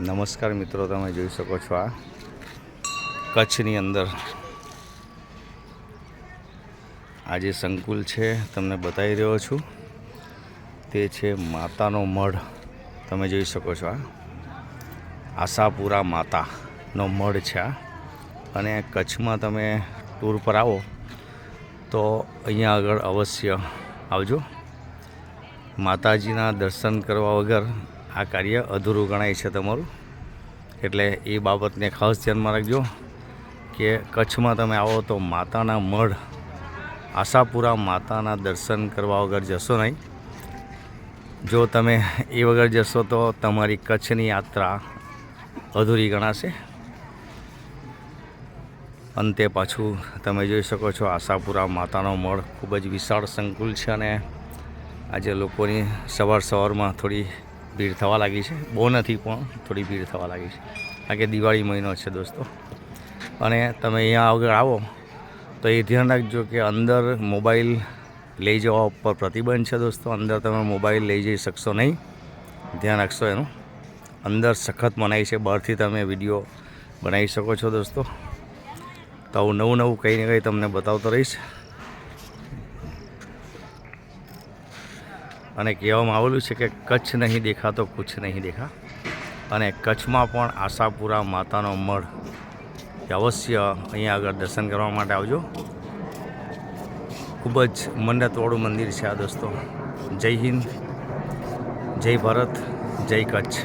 નમસ્કાર મિત્રો, તમે જોઈ શકો છો આ કચ્છની અંદર. આ જે સંકુલ છે, તમને બતાવી રહ્યો છું, તે છે માતાનો મઢ. તમે જોઈ શકો છો આ. આશાપુરા માતાનો મઢ છે આ. અને કચ્છમાં તમે ટૂર પર આવો, તો અહીંયા આગળ અવશ્ય આવજો. માતાજીના દર્શન કરવા વગર આ કાર્ય અધૂરું ગણાય છે તમારું. એટલે એ બાબતને ખાસ ધ્યાનમાં રાખજો કે કચ્છમાં તમે આવો તો માતાના મઢ, આશાપુરા માતાના દર્શન કરવા વગર જશો નહીં. જો તમે એ વગર જશો તો તમારી કચ્છની યાત્રા અધૂરી ગણાશે. અંતે પાછું તમે જોઈ શકો છો આશાપુરા માતાનો મઢ ખૂબ જ વિશાળ સંકુલ છે અને આજે લોકોની સવાર સવારમાં થોડી ભીડ થવા લાગી છે. બહુ નથી પણ થોડી ભીડ થવા લાગી છે. કારણ કે દિવાળી મહિનો છે દોસ્તો. અને તમે અહીંયા આગળ આવો, તો એ ધ્યાન રાખજો કે અંદર મોબાઈલ લઈ જવા ઉપર પ્રતિબંધ છે દોસ્તો. અંદર તમે મોબાઈલ લઈ જઈ શકશો નહીં. ધ્યાન રાખશો એનું. અંદર સખત મનાઈ છે. બહારથી તમે વીડિયો બનાવી શકો છો દોસ્તો. તો હું નવું નવું કંઈ ને કંઈ તમને બતાવતો રહીશ. અને કહેવામાં આવેલું છે કે કચ્છ નહીં દેખા તો કુછ નહીં દેખા. અને કચ્છમાં પણ આશાપુરા માતાનો મઢ. અવશ્ય અહીંયા આગળ દર્શન કરવા માટે આવજો. ખૂબ જ મન્નતવાળું મંદિર છે આ દોસ્તો. જય હિન્દ, જય ભારત, જય કચ્છ.